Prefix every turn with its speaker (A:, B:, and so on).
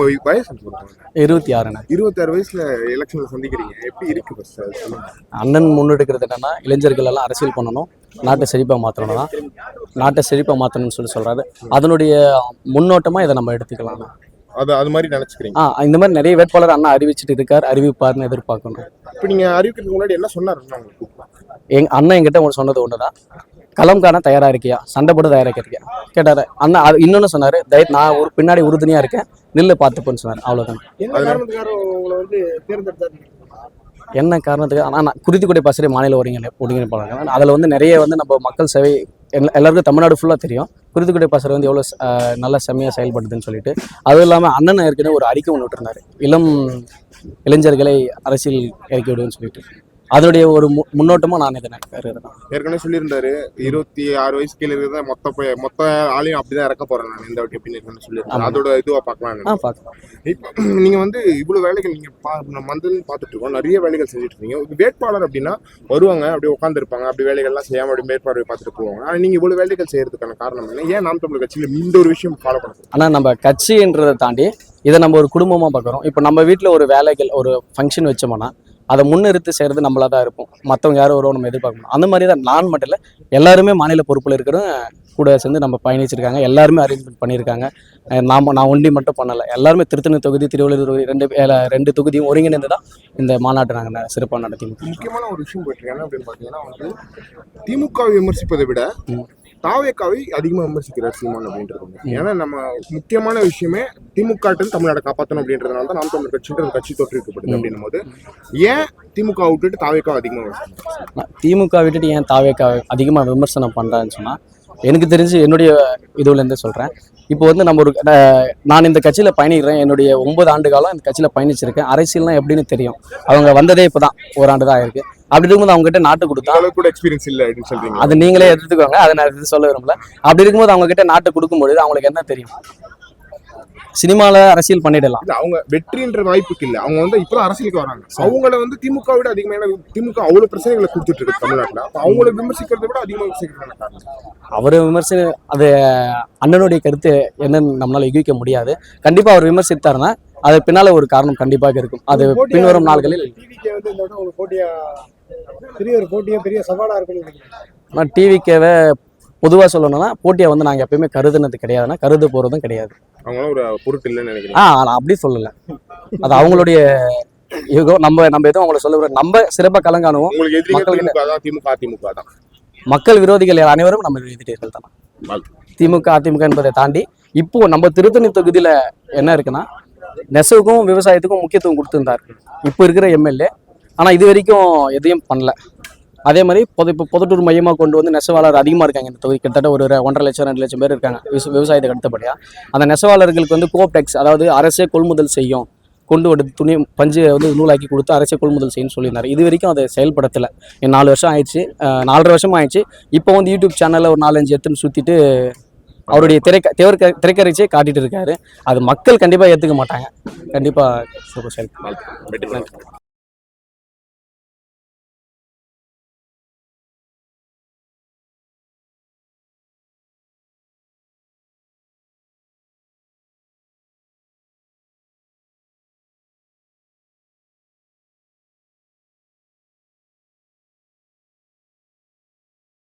A: வய- வயசு
B: இருபத்தி ஆறுண்ணே.
A: இருபத்தாறு வயசுல எலெக்ஷன்ல சந்திக்கிறீங்க. எப்படி இருக்கு ஃபர்ஸ்ட்
B: அண்ணன் முன்னெடுக்கிறது என்னன்னா இளைஞர்கள் எல்லாம் அரசியல் பண்ணணும் நாட்டை செழிப்பாக மாற்றணும் தான் நாட்டை செழிப்பாக மாற்றணும்னு சொல்லி சொல்றாரு. அதனுடைய முன்னோட்டமாக இதை நம்ம எடுத்துக்கலாம்
A: அது அது மாதிரி நினைச்சுக்கிறீங்க?
B: ஆ இந்த மாதிரி நிறைய வேட்பாளர் அண்ணா அறிவிச்சிட்டு இருக்கார் அறிவிப்பார்னு எதிர்பார்க்கணும்.
A: இப்போ நீங்க அறிவிக்கிறதுக்கு முன்னாடி என்ன சொன்னாரு உங்களுக்கு?
B: எங் அண்ணன் என்கிட்ட ஒன்று சொன்னது ஒன்று தான் களம் காண தயாராக இருக்கியா? சண்டை போட தயாராக இருக்கியா? கேட்டாரு. அண்ணா அது இன்னொன்று சொன்னார் தய நான் ஒரு பின்னாடி உறுதுணையாக இருக்கேன். நில்லு பார்த்துப்போன்னு சொன்னார். அவ்வளோதான்
C: என்ன காரணத்துக்காக உங்களை வந்து தேர்ந்தெடுத்தாரு?
B: என்ன காரணத்துக்கு ஆனால் நான் குறித்துக்குடி பாசறை மாநில ஒருங்கிணை ஒருங்கிணைப்பாளர். அதில் வந்து நிறைய வந்து நம்ம மக்கள் சேவை எல்லா- எல்லாருக்கும் தமிழ்நாடு ஃபுல்லாக தெரியும். குறித்துக்குடி பாசறை வந்து எவ்வளோ நல்லா செம்மையாக செயல்படுதுன்னு சொல்லிட்டு அதுவும் இல்லாமல் அண்ணன் ஏற்கனவே ஒரு அறிக்கை ஒன்று விட்டுருந்தாரு. இளம் இளைஞர்களை அரசியல் இறக்கி விடுன்னு சொல்லிட்டு. அதனுடைய ஒரு மு முன்னோட்டமாக நான் இதை
A: ஏற்கனவே சொல்லியிருந்தாரு இருபத்தி ஆறு வயசு கீழே இருக்கிற மொத்த மொத்த ஆளையும் அப்படிதான் இறக்க போறேன் நான். இந்த வாட்டி அப்படின்னு சொல்லியிருந்தேன். அதோட இதுவா பார்க்கலாம் இப்போ நீங்க வந்து இவ்வளவு வேலைகள் நீங்க வந்து பார்த்துட்டு இருக்கோம். நிறைய வேலைகள் செஞ்சுட்டு இருக்கீங்க. வேட்பாளர் அப்படின்னா வருவாங்க அப்படியே உட்காந்துருப்பாங்க அப்படி வேலைகள்லாம் செய்யாம அப்படி மேற்பார்வை பார்த்துட்டு போவாங்க. ஆனா நீங்க இவ்வளவு வேலைகள் செய்யறதுக்கான காரணம் என்ன? ஏன் நாம் தமிழர் கட்சியில இந்த ஒரு விஷயம் ஃபாலோ பண்ணுறது
B: ஆனால் நம்ம கட்சின்றதை தாண்டி இதை நம்ம ஒரு குடும்பமாக பார்க்குறோம். இப்போ நம்ம வீட்டில் ஒரு வேலைகள் ஒரு ஃபங்க்ஷன் வச்சோம்னா அதை முன்னிறுத்தி செய்கிறது நம்மளா தான் இருக்கும் மற்றவங்க யாரும் வருவோம் நம்ம எதிர்பார்க்கணும் அந்த மாதிரி தான் நான் மட்டும் இல்லை எல்லாருமே மாநில பொறுப்பில் இருக்கிற கூட சேர்ந்து நம்ம பயணிச்சிருக்காங்க. எல்லாருமே அரேஞ்ச்மெண்ட் பண்ணியிருக்காங்க. நாம நான் ஒண்டி மட்டும் பண்ணலை. எல்லாருமே திருத்தணி தொகுதி திருவள்ளூர் தொகுதி ரெண்டு ரெண்டு தொகுதியும் ஒருங்கிணைந்து தான் இந்த மாநாட்டை நாங்கள் சிறப்பாக நடத்தி
A: முக்கியமான ஒரு விஷயம் போயிட்டு அப்படின்னு பாத்தீங்கன்னா வந்து திமுகவை விமர்சிப்பதை விட. தாவேக்காவை அதிகமா விமர்சிக்கிறார் சீமான் அப்படின்றது ஏன்னா நம்ம முக்கியமான விஷயமே திமுக தமிழ்நாட்டை காப்பாற்றணும் அப்படின்றதுனால தான் நாம் தமிழர் கட்சின்றது கட்சி தோற்றுவிக்கப்படுது அப்படின்னும் போது ஏன் திமுக விட்டுட்டு தாவேக்காவை அதிகமா விமர்சிக்கிறார்?
B: நான் திமுக விட்டுட்டு ஏன் தாவேக்கா அதிகமாக விமர்சனம் பண்ணுறான்னு சொன்னால் எனக்கு தெரிஞ்சு என்னுடைய இதுலேருந்து சொல்கிறேன் இப்போ வந்து நம்ம ஒரு நான் இந்த கட்சியில் பயணிக்கிறேன். என்னுடைய ஒன்பது ஆண்டு காலம் இந்த கட்சியில் பயணிச்சிருக்கேன். அரசியல்லாம் எப்படின்னு தெரியும். அவங்க வந்ததே இப்போ தான் ஒரு ஆண்டு தான் இருக்குது அப்படி இருக்கும்போது அவங்ககிட்ட நாட்டு கொடுத்தா
A: கூட எக்ஸ்பீரியன்ஸ் இல்லை அப்படின்னு சொல்றீங்க.
B: அது நீங்களே எடுத்துக்கோங்க. அதை நான் சொல்ல விரும்பல. அப்படி இருக்கும்போது அவங்க கிட்ட நாட்டு கொடுக்கும்பொழுது அவங்களுக்கு என்ன தெரியும்? சினிமாவில் அரசியல் பண்ணிடலாம்.
A: அவங்க வெற்றின்ற வாய்ப்புக்கு இல்ல. அவங்க வந்து இப்பதான் அரசியலுக்கு வராங்க. அவங்கள வந்து திமுக விட அதிகமான திமுக அவ்வளவு பிரச்சனைகளை கொடுத்துட்டு இருக்கு தமிழ்நாட்டுல. அவங்கள விமர்சிக்கிறதை விட அதிகமா விமர்சிக்கிறதுக்கான காரணம்?
B: அவர் விமர்சன அது அண்ணனுடைய கருத்து என்னன்னு நம்மளால யூகிக்க முடியாது. கண்டிப்பாக அவர் விமர்சித்தாருன்னா அது பின்னால ஒரு காரணம் கண்டிப்பாக இருக்கும். அது பின்வரும் நாள்களில்
C: பெரிய ஒரு போட்டியா பெரிய சவாலா இருக்கும்னு நினைக்கிறேன்
B: நான் டிவிக்கேவை பொதுவாக சொல்லணும்னா போட்டியை வந்து நாங்கள் எப்பயுமே கருதுனது கிடையாதுன்னா கருது போகிறதும் கிடையாது.
A: அவங்களாம் ஒரு பொருட்டு இல்லைன்னு நினைக்கிறேன்
B: ஆ நான் அப்படி சொல்லலை. அது அவங்களுடைய யுகோ நம்ம நம்ம எதுவும் அவங்கள சொல்ல விட- நம்ம சிறப்பாக கலங்காணுவோம்
A: உங்களுக்கு திமுக அதிமுக தான்.
B: மக்கள் விரோதிகள் அனைவரும் நம்ம எதிரிகள் தான். திமுக அதிமுக என்பதை தாண்டி இப்போ நம்ம திருத்தணி தொகுதியில் என்ன இருக்குன்னா நெசவுக்கும் விவசாயத்துக்கும் முக்கியத்துவம் கொடுத்துருந்தார் இப்போ இருக்கிற எம்எல்ஏ ஆனால் இது வரைக்கும் எதையும் பண்ணல. அதே மாதிரி பொது இப்போ பொதுட்டூர் மையமாக கொண்டு வந்து நெசவாளர் அதிகமாக இருக்காங்க இந்த தொகுதி. கிட்டத்தட்ட ஒரு ஒன்றரை லட்சம் ரெண்டு லட்சம் பேர் இருக்காங்க. விவச- விவசாயத்துக்கு அடுத்தபடியாக அந்த நெசவாளர்களுக்கு வந்து கோப்டெக்ஸ் அதாவது அரசே கொள்முதல் செய்யும் கொண்டு வந்து துணி பஞ்சு வந்து நூலாக்கி கொடுத்து அரசே கொள்முதல் செய்யணும்னு சொல்லியிருந்தாரு. இது வரைக்கும் அதை செயல்படுத்தலை. நாலு வருஷம் ஆயிடுச்சு. நாலரை வருஷம் ஆயிடுச்சு. இப்போ வந்து யூடியூப் சேனலில் ஒரு நாலஞ்சு எடுத்துன்னு சுற்றிட்டு அவருடைய திரைக்க திரைக்க திரைக்கரைச்சியே காட்டிட்டு இருக்காரு. அது மக்கள் கண்டிப்பாக ஏற்றுக்க மாட்டாங்க. கண்டிப்பாக.